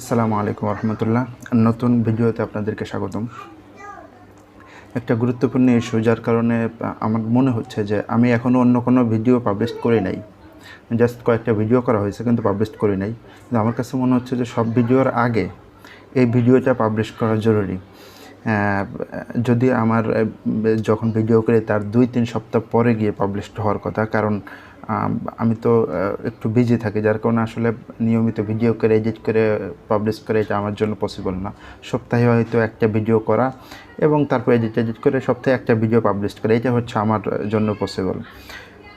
আসসালামু আলাইকুম রহমতুল্লাহ নতুন ভিডিওতে আপনাদেরকে স্বাগতম। একটা গুরুত্বপূর্ণ ইস্যু, যার কারণে আমার মনে হচ্ছে যে আমি এখনও অন্য কোনো ভিডিও পাবলিশ করি নাই। জাস্ট কয়েকটা ভিডিও করা হয়েছে, কিন্তু পাবলিশ করি নাই। কিন্তু আমার কাছে মনে হচ্ছে যে সব ভিডিওর আগে এই ভিডিওটা পাবলিশ করা জরুরি। যদি আমার যখন ভিডিও করি তার দুই তিন সপ্তাহ পরে গিয়ে পাবলিশ হওয়ার কথা, কারণ আম, তো একটু বিজি থাকি যার কারণে আসলে নিয়মিত ভিডিও করে এডিট করে পাবলিশ করে এটা আমার জন্য পসিবল না। সপ্তাহে হয়তো একটা ভিডিও করা এবং তারপর এডিট এডিট করে সপ্তাহে একটা ভিডিও পাবলিশ করে এটা হচ্ছে আমার জন্য পসিবল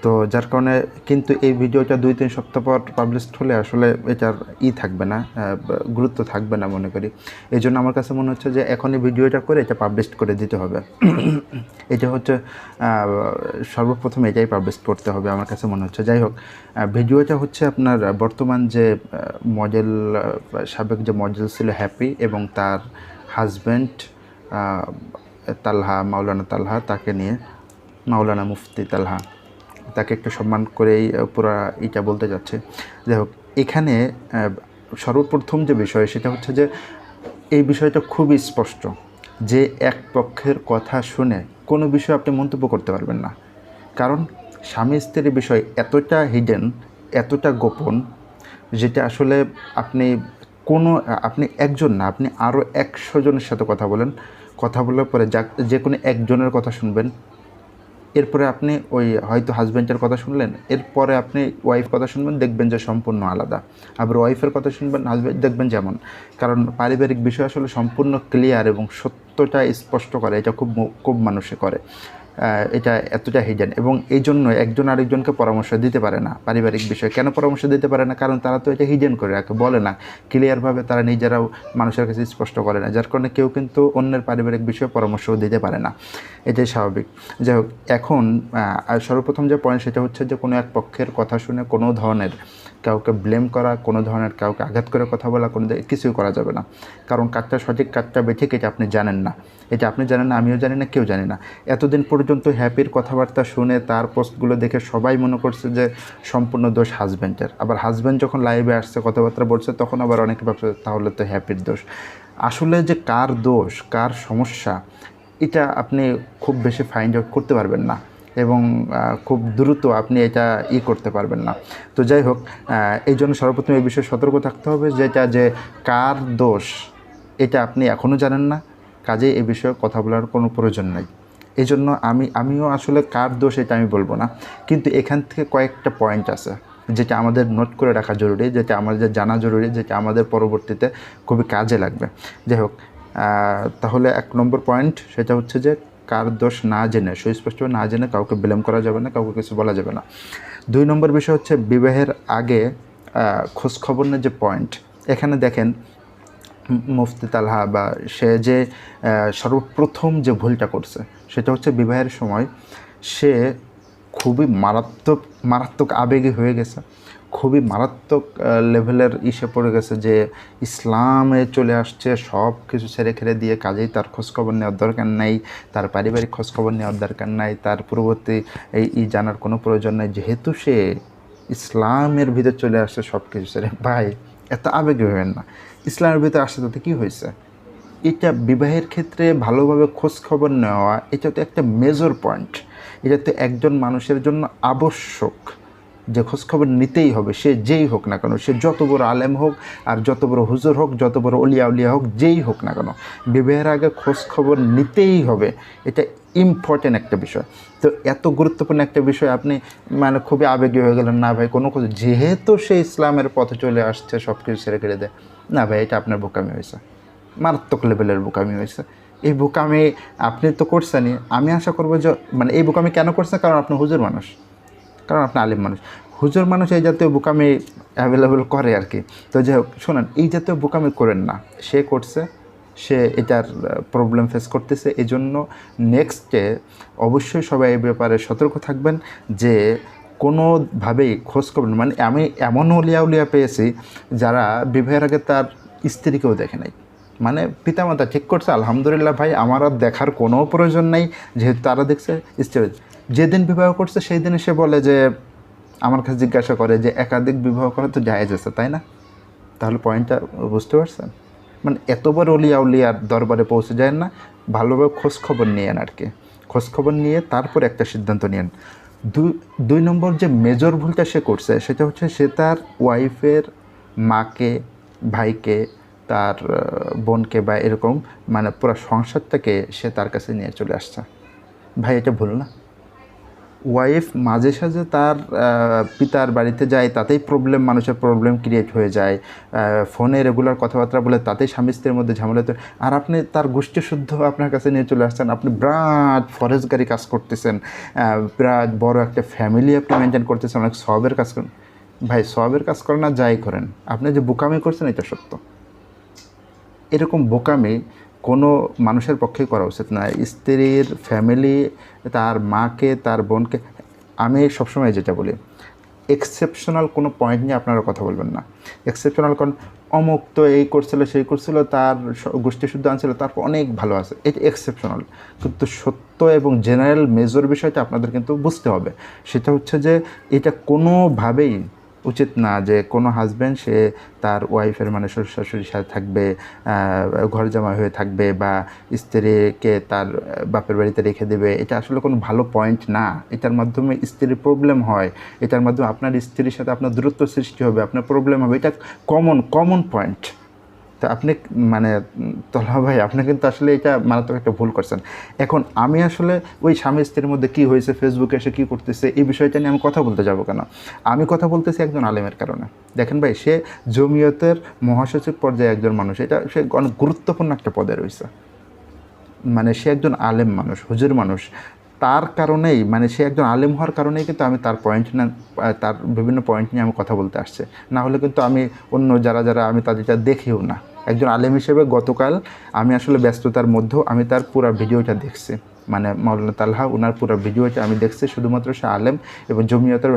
তো যার কারণে কিন্তু এই ভিডিওটা দুই, তিন সপ্তাহ পর পাবলিশ হলে আসলে এটার ই থাকবে না গুরুত্ব থাকবে না মনে করি। এই জন্য আমার কাছে মনে হচ্ছে যে এখনই ভিডিওটা করে এটা পাবলিশ করে দিতে হবে। এটা হচ্ছে সর্বপ্রথম এটাই পাবলিশ করতে হবে আমার কাছে মনে হচ্ছে। যাই হোক ভিডিওটা হচ্ছে আপনার বর্তমান যে মডেল সাবেক যে মডেল ছিল হ্যাপি এবং তার হাজব্যান্ড তালহা, মাওলানা তালহা, তাকে নিয়ে মাওলানা মুফতি তালহা। তাকে একটু সম্মান করেই পুরা এটা বলতে যাচ্ছে। যাই হোক, এখানে সর্বপ্রথম যে বিষয় সেটা হচ্ছে যে, এই বিষয়টা খুবই স্পষ্ট যে এক পক্ষের কথা শুনে কোনো বিষয় আপনি মন্তব্য করতে পারবেন না। কারণ স্বামী স্ত্রীর বিষয় এতটা হিডেন এতটা গোপন, যেটা আসলে আপনি কোনো, আপনি একজন না, আপনি আরও একশো জনের সাথে কথা বলেন। কথা বলার পরে যা, যে কোনো একজনের কথা শুনবেন এরপরে আপনি ওই হয়তো হাজব্যান্ডের কথা শুনলেন, এরপরে আপনি ওয়াইফ কথা শুনবেন, দেখবেন যে সম্পূর্ণ আলাদা। আবার ওয়াইফের কথা শুনবেন হাজব্যান্ড দেখবেন যেমন। কারণ পারিবারিক বিষয় আসলে সম্পূর্ণ ক্লিয়ার এবং সত্যটা স্পষ্ট করে, এটা খুব খুব মানুষে করে। এটা এতটা হিডেন এবং এই জন্য একজন আরেকজনকে পরামর্শ দিতে পারে না, পারিবারিক বিষয়। কেন পরামর্শ দিতে পারে না? কারণ তারা তো এটা হিডেন করে রাখে, বলে না। ক্লিয়ারভাবে তারা নিজেরাও মানুষের কাছে স্পষ্ট করে না, যার কারণে কেউ কিন্তু অন্যের পারিবারিক বিষয়ে পরামর্শও দিতে পারে না। এটাই স্বাভাবিক। যাই হোক, এখন সর্বপ্রথম যে পয়েন্ট সেটা হচ্ছে যে কোনো এক পক্ষের কথা শুনে কোনো ধরনের কাউকে ব্লেম করা, কোনো ধরনের কাউকে আঘাত করে কথা বলা, কোনো কিছুই করা যাবে না। কারণ কাজটা সঠিক, কাজটা বেঠিক, এটা আপনি জানেন না। এটা আপনি জানেন না, আমিও জানি না, কেউ জানি না। এতদিন পর্যন্ত হ্যাপির কথাবার্তা শুনে তার পোস্টগুলো দেখে সবাই মনে করছে যে সম্পূর্ণ দোষ হাজব্যান্ডের আবার হাজব্যান্ড যখন লাইভে আসছে, কথাবার্তা বলছে, তখন আবার অনেকে ভাবছে, তাহলে তো হ্যাপির দোষ। আসলে যে কার দোষ, কার সমস্যা, এটা আপনি খুব বেশি ফাইন্ড আউট করতে পারবেন না। এবং খুব দ্রুত আপনি এটা ই করতে পারবেন না। তো যাই হোক এই জন্য সর্বপ্রথম এই বিষয়ে সতর্ক থাকতে হবে, যেটা যে কার দোষ, এটা আপনি এখনও জানেন না। কাজে এই বিষয়ে কথা বলার কোনো প্রয়োজন নাই। এই জন্য আমি, আমিও আসলে কার দোষ এটা আমি বলব না। কিন্তু এখান থেকে কয়েকটা পয়েন্ট আছে, যেটা আমাদের নোট করে রাখা জরুরি, যেটা আমাদের জানা জরুরি, যেটা আমাদের পরবর্তীতে খুবই কাজে লাগবে। যাই হোক তাহলে এক নম্বর পয়েন্ট সেটা হচ্ছে যে কার দোষ না জেনে, সুস্পষ্টভাবে না জেনে কাউকে ব্লেম করা যাবে না, কাউকে কিছু বলা যাবে না। দুই নম্বর বিষয় হচ্ছে বিবাহের আগে খোঁজখবর নেওয়ার যে পয়েন্ট এখানে দেখেন মুফতি তালহা বা সে যে সর্বপ্রথম যে ভুলটা করছে, সেটা হচ্ছে বিবাহের সময় সে খুবই মারাত্মক মারাত্মক আবেগী হয়ে গেছে। খুবই মারাত্মক লেভেলের ইসে পড়ে গেছে যে ইসলামে চলে আসছে, সব কিছু ছেড়ে খেড়ে দিয়ে কাজেই তার খোঁজখবর নেওয়ার দরকার নেই, তার পারিবারিক খোঁজখবর নেওয়ার দরকার নাই, তার পূর্ববর্তী এই ই জানার কোনো প্রয়োজন নেই। যেহেতু সে ইসলামের ভিতরে চলে আসছে, সব কিছু ছেড়ে, ভাই, এত আবেগী হবেন না। ইসলামের ভিতরে আসছে তাতে কী হয়েছে? এটা বিবাহের ক্ষেত্রে ভালোভাবে খোঁজখবর নেওয়া, এটা তো একটা মেজর পয়েন্ট এটা তো একজন মানুষের জন্য আবশ্যক। যে খোঁজখবর নিতেই হবে, সে যেই হোক না কেন, সে যত বড় আলেম হোক আর যত বড় হুজুর হোক, যত বড় অলিয়া উলিয়া হোক, যেই হোক না কেন, বিবাহের আগে খোঁজখবর নিতেই হবে। এটা ইম্পর্টেন্ট একটা বিষয়। তো এত গুরুত্বপূর্ণ একটা বিষয় আপনি মানে খুবই আবেগী হয়ে গেলেন, না ভাই, কোনো কিছু যেহেতু সে ইসলামের পথে চলে আসছে সব কিছু ছেড়ে কেড়ে দেয় না ভাই, এটা আপনার বোকামি হয়েছে। মারাত্মক লেভেলের বোকামি হয়েছে। এই বোকামি আপনি তো করছেনই। আমি আশা করব যে মানে এই বোকামি কেন করছেন? কারণ আপনি হুজুর মানুষ। কারণ আপনি আলিম মানুষ। হুজুর মানুষ এই জাতীয় বোকামি অ্যাভেলেবেল করে আর কি। তো যাই হোক, শোনেন, এই জাতীয় বোকামি করেন না। সে করছে, সে এটার প্রবলেম ফেস করতেছে। এই জন্য নেক্সটে অবশ্যই সবাই এই ব্যাপারে সতর্ক থাকবেন যে কোনোভাবেই খোঁজ খবর মানে আমি এমন উলিয়া উলিয়া পেয়েছি যারা বিবাহের আগে তার স্ত্রীকেও দেখে নাই। মানে পিতামাতা ঠিক করছে, আলহামদুলিল্লাহ ভাই, আমার আর দেখার কোনো প্রয়োজন নেই। যেহেতু তারা দেখছে, স্ত্রী যেদিন বিবাহ করছে সেই দিনে সে বলে যে, আমার কাছে জিজ্ঞাসা করে যে, একাধিক বিবাহ করা তো জায়েজ আছে, তাই না? তাহলে পয়েন্টটা বুঝতে পারছেন? মানে এত বড় অলিয়া উলিয়ার দরবারে পৌঁছে যায় না ভালোভাবে খোঁজ খবর নিয়েন আর কি। খোঁজ খবর নিয়ে তারপর একটা সিদ্ধান্ত দুই দুই নম্বর যে মেজর ভুলটা সে করছে, সেটা হচ্ছে সে তার ওয়াইফের মাকে, ভাইকে, তার বোনকে বা এরকম মানে পুরো সংসারটাকে সে তার কাছে নিয়ে চলে আসছে। ভাই, এটা ভুল না? ওয়াইফ মাঝে সাঝে তার পিতার বাড়িতে যায়, তাতেই প্রবলেম মানুষের প্রবলেম ক্রিয়েট হয়ে যায়। ফোনে রেগুলার কথাবার্তা বলে তাতেই স্বামী স্ত্রীর মধ্যে ঝামেলা তো আর আপনি তার গোষ্ঠী শুদ্ধ আপনার কাছে নিয়ে চলে আসছেন, আপনি বিরাট ফরেস্ট গাড়ি কাজ করতেছেন বিরাট বড় একটা ফ্যামিলি আপনি মেনটেন করতেছেন, অনেক সবের কাজ করেন। ভাই, সবের কাজ করেন না যাই করেন। আপনি যে বোকামি করছেন, এটা সত্য। এরকম বোকামি কোনো মানুষের পক্ষে করা উচিত না। স্ত্রীর ফ্যামিলি তার মাকে, তার বোনকে, আমি সবসময় যেটা বলি এক্সেপশনাল কোনো পয়েন্ট নিয়ে আপনারা কথা বলবেন না। এক্সেপশনাল কারণ অমুক তো এই করছিল, সেই করছিল, তার গোষ্ঠী শুদ্ধ আনছিল, তারপর অনেক ভালো আছে, এটা এক্সেপশনাল কিন্তু সত্য এবং জেনারেল মেজর বিষয়টা আপনাদের কিন্তু বুঝতে হবে। সেটা হচ্ছে যে এটা কোনোভাবেই উচিত না যে কোনো হাজব্যান্ড সে তার ওয়াইফের মানে শ্বশুর শাশুড়ির সাথে থাকবে ঘর জামাই হয়ে থাকবে বা স্ত্রীকে তার বাপের বাড়িতে রেখে দেবে, এটা আসলে কোনো ভালো পয়েন্ট না। এটার মাধ্যমে স্ত্রীর প্রবলেম হয়। এটার মাধ্যমে আপনার স্ত্রীর সাথে আপনার দূরত্ব সৃষ্টি হবে, আপনার প্রবলেম হবে। এটা কমন কমন পয়েন্ট তো আপনি মানে তলা ভাই, আপনি কিন্তু আসলে এটা মারাত্মক একটা ভুল করছেন। এখন আমি আসলে ওই স্বামী স্ত্রীর মধ্যে কী হয়েছে ফেসবুকে এসে কী করতেছে, এই বিষয়টা নিয়ে আমি কথা বলতে যাব কেন? আমি কথা বলতেছি একজন আলেমের কারণে। দেখেন ভাই, সে জমিয়তের মহাসচিব পর্যায়ে একজন মানুষ, এটা সে অনেক গুরুত্বপূর্ণ একটা পদে রয়েছে। মানে সে একজন আলেম মানুষ, হুজুর মানুষ। তার কারণেই মানে সে একজন আলেম হওয়ার কারণেই কিন্তু আমি তার পয়েন্ট না, তার বিভিন্ন পয়েন্ট নিয়ে আমি কথা বলতে আসছে। না হলে কিন্তু আমি অন্য যারা যারা আমি তাদেরটা দেখিও না। একজন আলেম হিসেবে গতকাল আমি আসলে ব্যস্ততার মধ্যেও আমি তার পুরো ভিডিওটা দেখছি। মানে মাওলানা তালহা ওনার পুরো ভিডিওটা আমি দেখছি শুধুমাত্র সে আলেম এবং জমিয়তের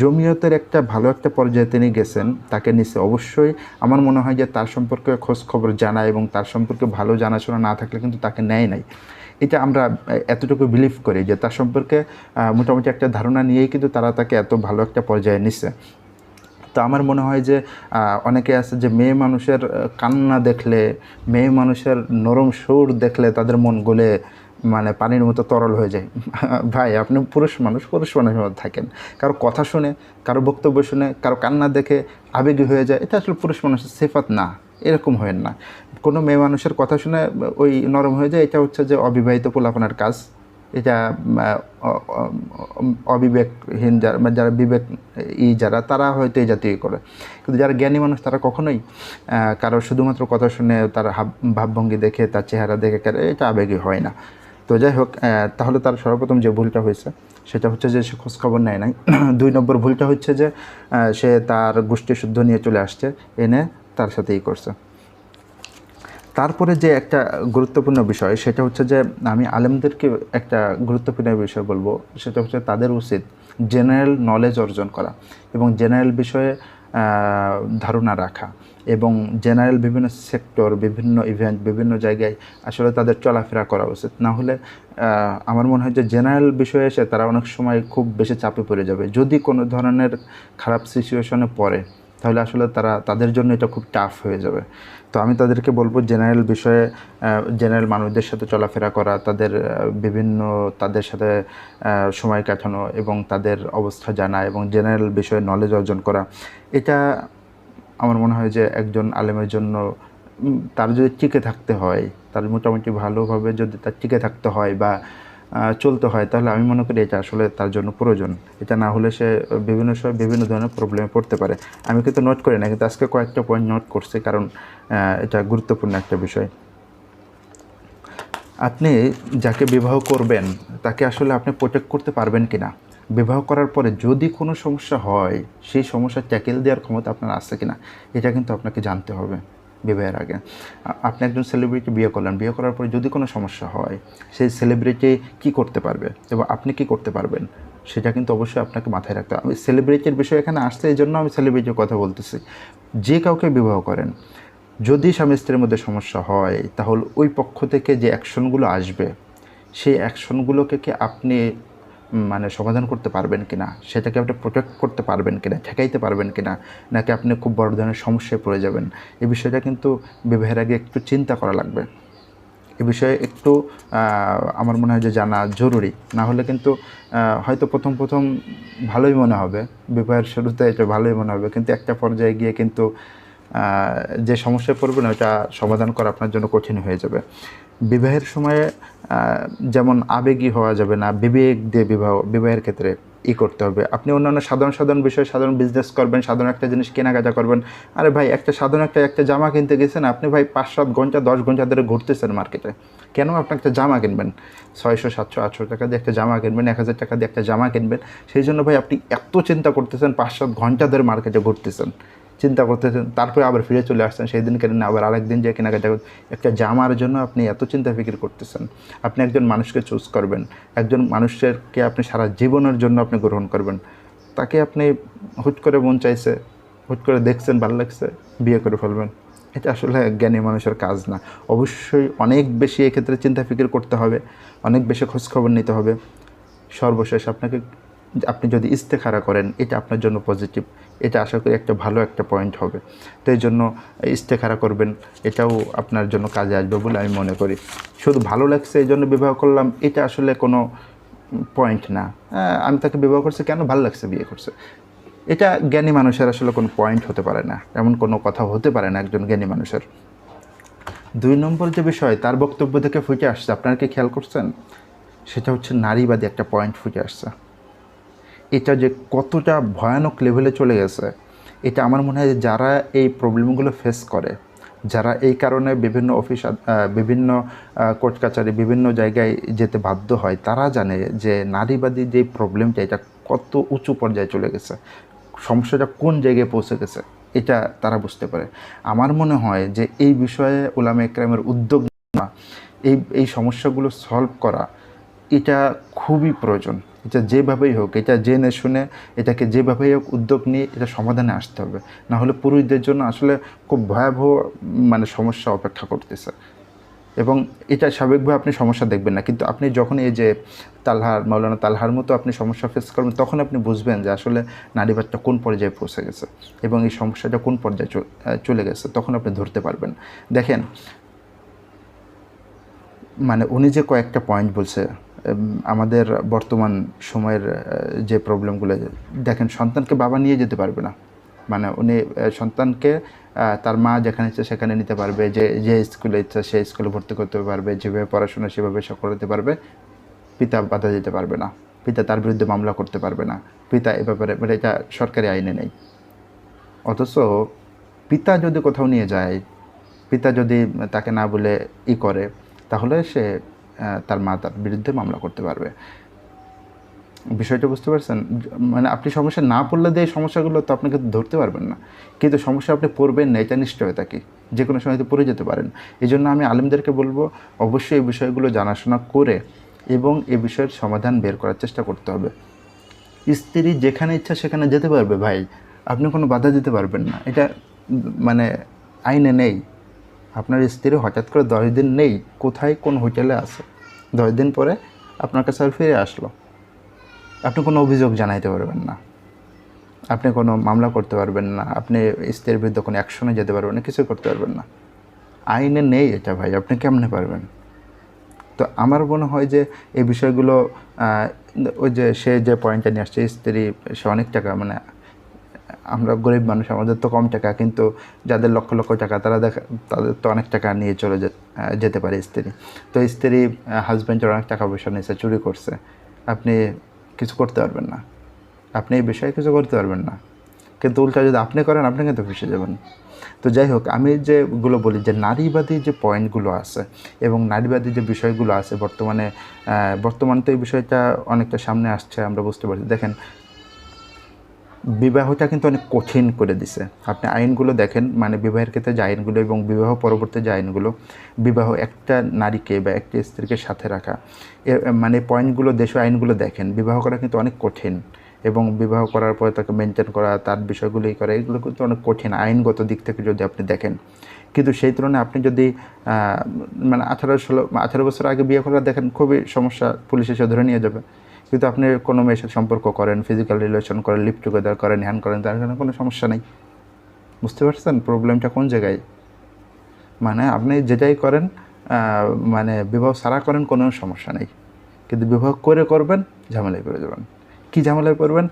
জমিয়তের একটা ভালো একটা পর্যায়ে তিনি গেছেন, তাকে নিচে অবশ্যই আমার মনে হয় যে তার সম্পর্কে খোঁজ খবর জানা এবং তার সম্পর্কে ভালো জানাশোনা না থাকলে কিন্তু তাকে নেয় নাই। এটা আমরা এতটুকু বিলিভ করি যে তার সম্পর্কে মোটামুটি একটা ধারণা নিয়েই কিন্তু তারা তাকে এত ভালো একটা পর্যায়ে নিচ্ছে তো আমার মনে হয় যে অনেকে আছে যে মেয়ে মানুষের কান্না দেখলে, মেয়ে মানুষের নরম সুর দেখলে তাদের মন গলে মানে পানির মতো তরল হয়ে যায়। ভাই, আপনি পুরুষ মানুষ, পুরুষ মানুষের মধ্যে থাকেন। কারও কথা শুনে, কারও বক্তব্য শুনে, কারও কান্না দেখে আবেগী হয়ে যায়, এটা আসলে পুরুষ মানুষের সেফাত না, এরকম হয় না। কোনো মেয়ে মানুষের কথা শুনে, ওই নরম হয়ে যায়, এটা হচ্ছে যে অবিবাহিত পোলাপনার কাজ। এটা অবিবেকহীন যারা মানে যারা বিবেক ই যারা তারা হয়তো এই জাতীয় করে। কিন্তু যারা জ্ঞানী মানুষ তারা কখনোই আহ, কারও শুধুমাত্র কথা শুনে তার ভাবভঙ্গি দেখে তার চেহারা দেখে কারে এটা আবেগী হয় না। তো যাই হোক তাহলে তার সর্বপ্রথম যে ভুলটা হয়েছে সেটা হচ্ছে যে সে খোঁজখবর নেয় নাই। দুই নম্বর ভুলটা হচ্ছে যে সে তার গোষ্ঠী শুদ্ধ নিয়ে চলে আসছে এনে তার সাথেই করছে। তারপরে যে একটা গুরুত্বপূর্ণ বিষয়, সেটা হচ্ছে যে আমি আলেমদেরকে একটা গুরুত্বপূর্ণ বিষয় বলব, সেটা হচ্ছে তাদের উচিত জেনারেল নলেজ অর্জন করা এবং জেনারেল বিষয়ে ধারণা রাখা এবং জেনারেল বিভিন্ন সেক্টর বিভিন্ন ইভেন্ট বিভিন্ন জায়গায় আসলে তাদের চলাফেরা করা উচিত। না হলে আমার মনে হয় যে জেনারেল বিষয়ে এসে তারা অনেক সময় খুব বেশি চাপে পড়ে যাবে। যদি কোনো ধরনের খারাপ সিচুয়েশনে পড়ে তাহলে আসলে তারা, তাদের জন্য এটা খুব টাফ হয়ে যাবে। তো আমি তাদেরকে বলব জেনারেল বিষয়ে জেনারেল মানুষদের সাথে চলাফেরা করা, তাদের বিভিন্ন তাদের সাথে সময় কাটানো এবং তাদের অবস্থা জানা এবং জেনারেল বিষয়ে নলেজ অর্জন করা। এটা আমার মনে হয় যে একজন আলেমের জন্য তার যদি টিকে থাকতে হয়, তার মোটামুটি ভালোভাবে যদি তার টিকে থাকতে হয় বা চলতে হয়, তাহলে আমি মনে করি এটা আসলে তার জন্য প্রয়োজন। এটা না হলে সে বিভিন্ন সময় বিভিন্ন ধরনের প্রবলেমে পড়তে পারে। আমি কিন্তু নোট করি না, কিন্তু আজকে কয়েকটা পয়েন্ট নোট করছি, কারণ এটা গুরুত্বপূর্ণ একটা বিষয়। আপনি যাকে বিবাহ করবেন, তাকে আসলে আপনি প্রোটেক্ট করতে পারবেন কি না বিবাহ করার পরে যদি কোনো সমস্যা হয়, সেই সমস্যা ট্যাকেল দেওয়ার ক্ষমতা আপনার আছে কি না এটা কিন্তু আপনাকে জানতে হবে। বিবাহের আগে। আপনি একজন সেলিব্রিটি বিয়ে করলেন। বিয়ে করার পরে যদি কোনো সমস্যা হয়, সেই সেলিব্রিটি কি করতে পারবে এবং আপনি কি করতে পারবেন, সেটা কিন্তু অবশ্যই আপনাকে মাথায় রাখতে হবে। আমি সেলিব্রিটির বিষয় এখানে আসছে, এই জন্য আমি সেলিব্রিটির কথা বলতেছি। যে কাউকে বিবাহ করেন, যদি স্বামী স্ত্রীর মধ্যে সমস্যা হয়, তাহলে ওই পক্ষ থেকে যে অ্যাকশনগুলো আসবে, সেই অ্যাকশনগুলোকে কি আপনি মানে সমাধান করতে পারবেন কিনা, সেটাকে আপনি প্রোটেক্ট করতে পারবেন কিনা, ঠেকাইতে পারবেন কিনা, নাকি আপনি খুব বড় ধরনের সমস্যায় পড়ে যাবেন, এই বিষয়টা কিন্তু বিবাহের আগে একটু চিন্তা করা লাগবে। এ বিষয়ে একটু আমার মনে হয় যে জানা জরুরি, না হলে কিন্তু হয়তো প্রথম প্রথম ভালোই মনে হবে, বিবাহের শুরুতে এটা ভালোই মনে হবে, কিন্তু একটা পর্যায়ে গিয়ে কিন্তু যে সমস্যায় পড়বে না ওটা সমাধান করা আপনার জন্য কঠিন হয়ে যাবে। বিবাহের সময়ে যেমন আবেগী হওয়া যাবে না, বিবেক দিয়ে বিবাহ, বিবাহের ক্ষেত্রে ই করতে হবে। আপনি অন্যান্য সাধারণ সাধারণ বিষয়ে সাধারণ বিজনেস করবেন, সাধারণ একটা জিনিস কেনাকাটা করবেন। আরে ভাই, একটা সাধারণ একটা একটা জামা কিনতে গেছেন, আপনি ভাই পাঁচ, সাত ঘণ্টা, দশ ঘণ্টা ধরে ঘুরতেছেন মার্কেটে। কেন আপনি একটা জামা কিনবেন? ছয়শো, সাতশো, আটশো টাকা দিয়ে একটা জামা কিনবেন, এক হাজার টাকা দিয়ে একটা জামা কিনবেন। সেই জন্য ভাই আপনি এত চিন্তা করতেছেন, পাঁচ, সাত ঘণ্টা ধরে মার্কেটে ঘুরতেছেন। চিন্তা করতেছেন, তারপরে আবার ফিরে চলে আসছেন। সেই দিন কেনেন আবার আরেকদিন যে কেনাকাটা একটা জামার জন্য আপনি এত চিন্তা ফিকির করতেছেন। আপনি একজন মানুষকে চুজ করবেন। একজন মানুষেরকে আপনি সারা জীবনের জন্য আপনি গ্রহণ করবেন। তাকে আপনি হুট করে মন চাইছে, হুট করে দেখছেন, ভালো লাগছে, বিয়ে করে ফেলবেন। এটা আসলে জ্ঞানী মানুষের কাজ না। অবশ্যই অনেক বেশি এক্ষেত্রে চিন্তা ফিকির করতে হবে, অনেক বেশি খোঁজখবর নিতে হবে। সর্বশেষ আপনাকে আপনি যদি ইস্তেখারা করেন, এটা আপনার জন্য পজিটিভ এটা আশা করি একটা ভালো একটা পয়েন্ট হবে। তো এই জন্য ইস্তেখারা করবেন, এটাও আপনার জন্য কাজে আসবে বলে আমি মনে করি। শুধু ভালো লাগছে এই জন্য বিবাহ করলাম, এটা আসলে কোনো পয়েন্ট না। আমি তাকে বিবাহ করছি, কেন ভালো লাগছে বিয়ে করছে? এটা জ্ঞানী মানুষের আসলে কোনো পয়েন্ট হতে পারে না। এমন কোনো কথা হতে পারে না একজন জ্ঞানী মানুষের। দুই নম্বর যে বিষয়, তার বক্তব্য থেকে ফুটে আসছে। আপনারা কি খেয়াল করছেন? সেটা হচ্ছে নারীবাদী একটা পয়েন্ট ফুটে আসছে। এটা যে কতটা ভয়ানক লেভেলে চলে গেছে, এটা আমার মনে হয় যারা এই প্রবলেমগুলো ফেস করে, যারা এই কারণে বিভিন্ন অফিস বিভিন্ন কোর্ট কাচারি বিভিন্ন জায়গায় যেতে বাধ্য হয়, তারা জানে যে নারীবাদী যে প্রবলেমটা এটা কত উঁচু পর্যায়ে চলে গেছে, সমস্যাটা কোন জায়গায় পৌঁছে গেছে, এটা তারা বুঝতে পারে। আমার মনে হয় যে এই বিষয়ে ওলামা একরামের উদ্যোগ এই এই সমস্যাগুলো সলভ করা, এটা খুবই প্রয়োজন। এটা যেভাবেই হোক, এটা জেনে শুনে, এটাকে যেভাবেই হোক উদ্যোগ নিয়ে এটা সমাধানে আসতে হবে। না হলে পুরুষদের জন্য আসলে খুব ভয়াবহ মানে সমস্যা অপেক্ষা করতেছে। এবং এটা স্বাভাবিকভাবে আপনি সমস্যা দেখবেন না। কিন্তু আপনি যখন এই যে তালহার, মাওলানা তালহার মতো আপনি সমস্যা ফেস করবেন, তখন আপনি বুঝবেন যে আসলে নারীবাদটা কোন পর্যায়ে পৌঁছে গেছে। এবং এই সমস্যাটা কোন পর্যায়ে চলে গেছে, তখন আপনি ধরতে পারবেন। দেখেন মানে উনি যে কয়েকটা পয়েন্ট বলছে আমাদের বর্তমান সময়ের যে প্রবলেমগুলো, দেখেন সন্তানকে বাবা নিয়ে যেতে পারবে না। মানে উনি সন্তানকে তার মা যেখানে ইচ্ছে সেখানে নিতে পারবে, যে যে স্কুলে ইচ্ছা সেই স্কুলে ভর্তি করতে পারবে, যেভাবে পড়াশোনা সেভাবে করতে পারবে, পিতা বাধা দিতে পারবে না। পিতা তার বিরুদ্ধে মামলা করতে পারবে না। পিতা এ ব্যাপারে মানে এটা সরকারি আইনে নেই। অথচ পিতা যদি কোথাও নিয়ে যায়, পিতা যদি তাকে না বলে ই করে, তাহলে সে তার মা তার বিরুদ্ধে মামলা করতে পারবে। বিষয়টা বুঝতে পারছেন? মানে আপনি সমস্যা না পড়লে দিয়ে সমস্যাগুলো তো আপনাকে ধরতে পারবেন না। কিন্তু সমস্যা আপনি পড়বেন না, এটা নিশ্চয় থাকি যে কোনো সময় তো পড়ে যেতে পারেন। এই জন্য আমি আলিমদেরকে বলব, অবশ্যই এই বিষয়গুলো জানাশোনা করে এবং এ বিষয়ের সমাধান বের করার চেষ্টা করতে হবে। স্ত্রী যেখানে ইচ্ছা সেখানে যেতে পারবে, ভাই। আপনি কোনো বাধা দিতে পারবেন না। এটা মানে আইনে নেই। আপনার স্ত্রী হঠাৎ করে দশ দিন নেই, কোথায় কোন হোটেলে আছে? দশ দিন পরে আপনার কাছে ফিরে আসলো। আপনি কোনো অভিযোগ জানাইতে পারবেন না। আপনি কোনো মামলা করতে পারবেন না। আপনি স্ত্রীর বিরুদ্ধে কোনো অ্যাকশনে যেতে পারবেন না কিছু করতে পারবেন না। আইনে নেই এটা ভাই, আপনি কেমনে পারবেন? তো আমার মনে হয় যে এই বিষয়গুলো ওই যে সে যে পয়েন্টটা নিয়ে আসছে, স্ত্রী, সে অনেক টাকা মানে আমরা গরিব মানুষ, আমাদের তো কম টাকা, কিন্তু যাদের লক্ষ লক্ষ টাকা, তারা দেখা, তাদের তো অনেক টাকা নিয়ে চলে যেতে পারে স্ত্রী। তো স্ত্রী হাজব্যান্ডের অনেক টাকা পয়সা নিয়েছে, চুরি করছে। আপনি কিছু করতে পারবেন না। আপনি এই বিষয়ে কিছু করতে পারবেন না। কিন্তু উল্টা যদি আপনি করেন, আপনি কিন্তু ফেসে যাবেন। তো যাই হোক, আমি যেগুলো বলি, যে নারীবাদী যে পয়েন্টগুলো আছে এবং নারীবাদী যে বিষয়গুলো আছে বর্তমানে বর্তমান তো এই বিষয়টা অনেকটা সামনে আসছে, আমরা বুঝতে পারছি। দেখেন বিবাহটা কিন্তু অনেক কঠিন করে দিছে। আপনি আইনগুলো দেখেন মানে বিবাহের ক্ষেত্রে যে আইনগুলো এবং বিবাহ পরবর্তী যে আইনগুলো, বিবাহ একটা নারীকে বা একটা স্ত্রীকে সাথে রাখা মানে পয়েন্টগুলো দেশীয় আইনগুলো দেখেন, বিবাহ করা কিন্তু অনেক কঠিন এবং বিবাহ করার পরে তাকে মেনটেন করা, তার বিষয়গুলোই করা, এগুলো কিন্তু অনেক কঠিন আইনগত দিক থেকে যদি আপনি দেখেন। কিন্তু সেই তুলনায় আপনি যদি মানে আঠারো ষোলো, আঠারো বছর আগে বিয়ে করা দেখেন, খুবই সমস্যা পুলিশ এসে ধরে নিয়ে যাবে। কিন্তু আপনি কোনো মেয়ের সাথে সম্পর্ক করেন ফিজিক্যাল রিলেশন করেন লিভ টুগেদার করেন হ্যান করেন, তার জন্য কোনো সমস্যা নেই। বুঝতে পারছেন প্রবলেমটা কোন জায়গায়? মানে আপনি যেটাই করেন মানে বিবাহ সারা করেন, কোনো সমস্যা নেই। কিন্তু বিবাহ করে করবেন, ঝামেলায় পড়ে যাবেন। কী ঝামেলায় পড়বেন?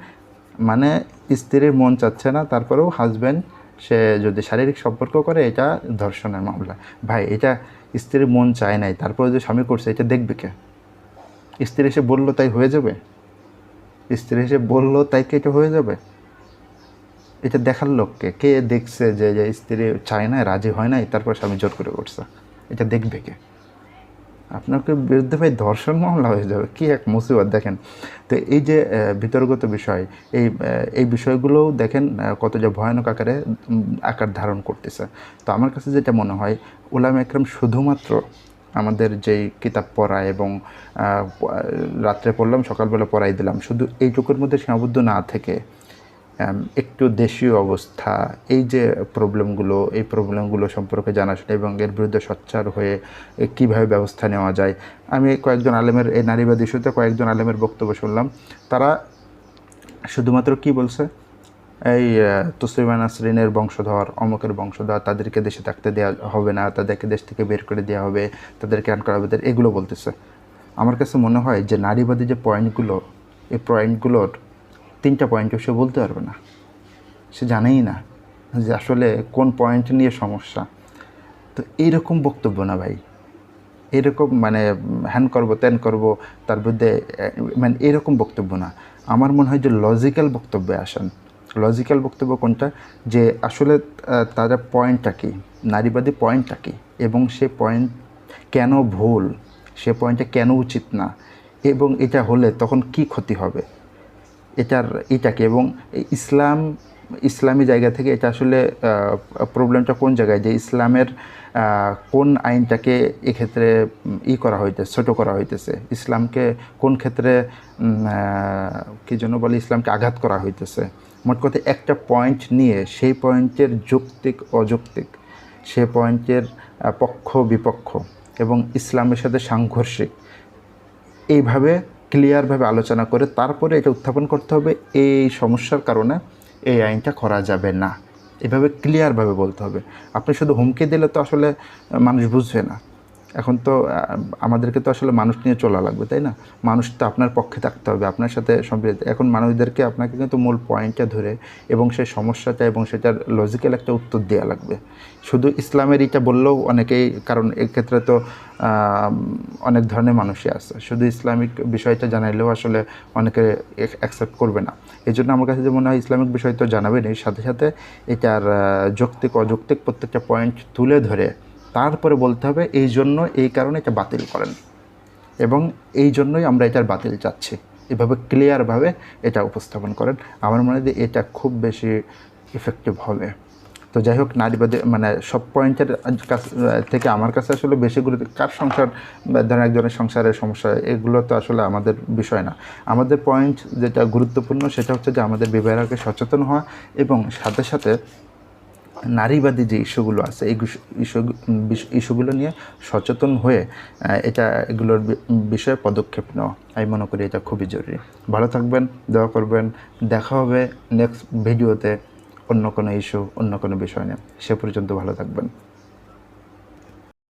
মানে স্ত্রীর মন চাচ্ছে না, তারপরেও হাজব্যান্ড সে যদি শারীরিক সম্পর্ক করে, এটা ধর্ষণের মামলা। ভাই, এটা স্ত্রীর মন চায় নাই তারপরে যে স্বামী করছে, এটা দেখবে কে? স্ত্রী এসে বলল, তাই হয়ে যাবে? স্ত্রী এসে বলল, তাই কি এটা হয়ে যাবে? এটা দেখার লোককে, কে দেখছে যে যে স্ত্রী চায় না, রাজি হয় নাই, তারপর স্বামী জোর করে করছে। এটা দেখবে কে? আপনাকে বিরুদ্ধে ভাই ধর্ষণ মামলা হয়ে যাবে, কি এক মুসিবত, দেখেন। তো এই যে বিতর্কিত বিষয়, এই এই বিষয়গুলোও দেখেন কত যে ভয়ানক আকারে আকার ধারণ করতেছে। তো আমার কাছে যেটা মনে হয় উলাম একরম শুধুমাত্র আমাদের যেই কিতাব পড়া এবং রাত্রে পড়লাম, সকালবেলা পড়াই দিলাম। শুধু এইটুকুর মধ্যে সীমাবদ্ধ না থেকে একটু দেশীয় অবস্থা, এই যে প্রবলেমগুলো, এই প্রবলেমগুলো সম্পর্কে জানাশোনা এবং এর বিরুদ্ধে সোচ্চার হয়ে কীভাবে ব্যবস্থা নেওয়া যায়। আমি কয়েকজন আলেমের, এই নারীবাদ ইস্যুতে কয়েকজন আলেমের বক্তব্য শুনলাম। তারা শুধুমাত্র কি বলছে? এই তুসলিমা নাসরিনের বংশধর, অমুকের বংশধর, তাদেরকে দেশে থাকতে দেওয়া হবে না, তাদেরকে দেশ থেকে বের করে দেওয়া হবে, তাদেরকে আন করা হবে এগুলো বলতেছে। আমার কাছে মনে হয় যে নারীবাদী যে পয়েন্টগুলো এই পয়েন্টগুলোর তিনটা পয়েন্টও সে বলতে পারবে না। সে জানেই না যে আসলে কোন পয়েন্ট নিয়ে সমস্যা। তো এইরকম বক্তব্য না ভাই। এরকম মানে হ্যান করব ত্যান করব, তার বিরুদ্ধে মানে এরকম বক্তব্য না। আমার মনে হয় যে লজিক্যাল বক্তব্যে আসেন। লজিক্যাল বক্তব্য কোনটা? যে আসলে তারা পয়েন্টটা কী? নারীবাদী পয়েন্টটা কী? এবং সে পয়েন্ট কেন ভুল? সে পয়েন্টটা কেন উচিত না? এবং এটা হলে তখন কি ক্ষতি হবে? এটার এটাকে এবং ইসলাম, ইসলামী জায়গা থেকে এটা আসলে প্রবলেমটা কোন জায়গায়? যে ইসলামের কোন আইনটাকে এক্ষেত্রে ই করা হইতেছে, ছোটো করা হইতেছে? ইসলামকে কোন ক্ষেত্রে কি জন্য বলে, ইসলামকে আঘাত করা হইতেছে? মোট কথা একটা পয়েন্ট নিয়ে সেই পয়েন্টের যৌক্তিক, অযৌক্তিক, সে পয়েন্টের পক্ষ, বিপক্ষ এবং ইসলামের সাথে সাংঘর্ষিক এইভাবে ক্লিয়ারভাবে আলোচনা করে তারপরে এটা উত্থাপন করতে হবে। এই সমস্যার কারণে এই আইনটা করা যাবে না। এভাবে ক্লিয়ারভাবে বলতে হবে। আপনি শুধু হুমকি দিলে তো আসলে মানুষ বুঝবে না। এখন তো আমাদেরকে তো আসলে মানুষ নিয়ে চলা লাগবে, তাই না? মানুষ তো আপনার পক্ষে থাকতে হবে, আপনার সাথে সম্পৃক্ত। এখন মানুষদেরকে আপনাকে কিন্তু মূল পয়েন্টটা ধরে এবং সেই সমস্যাটা এবং সেটার লজিক্যাল একটা উত্তর দেওয়া লাগবে। শুধু ইসলামের এটা বললেও অনেকেই, কারণ এক্ষেত্রে তো অনেক ধরনের মানুষই আছে। শুধু ইসলামিক বিষয়টা জানাইলেও আসলে অনেকে অ্যাকসেপ্ট করবে না। এই জন্য আমার কাছে যে মনে হয় ইসলামিক বিষয় তো জানাবেনই। সাথে সাথে এটার যৌক্তিক, অযৌক্তিক প্রত্যেকটা পয়েন্ট তুলে ধরে তারপরে বলতে হবে এই জন্য এই কারণে এটা বাতিল করেন। এবং এই জন্যই আমরা এটার বাতিল চাচ্ছি। এভাবে ক্লিয়ারভাবে এটা উপস্থাপন করেন। আমার মনে হয় এটা খুব বেশি ইফেক্টিভ হবে। তো যাই হোক নারীবাদী মানে সব পয়েন্টের কাছ- থেকে আমার কাছে আসলে বেশি গুরুত্ব কার সংসার ধরেন একজনের সংসারের সমস্যা, এগুলো তো আসলে আমাদের বিষয় না। আমাদের পয়েন্ট যেটা গুরুত্বপূর্ণ সেটা হচ্ছে যে আমাদের বিবাহের সচেতন হওয়া এবং সাথে সাথে নারীবাদী যে ইস্যুগুলো আছে, এই ইস্যু ইস্যুগুলো নিয়ে সচেতন হয়ে এটা, এগুলোর বিষয়ে পদক্ষেপ নেওয়া, আমি মনে করি এটা খুবই জরুরি। ভালো থাকবেন, দোয়া করবেন, দেখা হবে নেক্সট ভিডিওতে অন্য কোনো ইস্যু অন্য কোনো বিষয় নিয়ে। সে পর্যন্ত ভালো থাকবেন।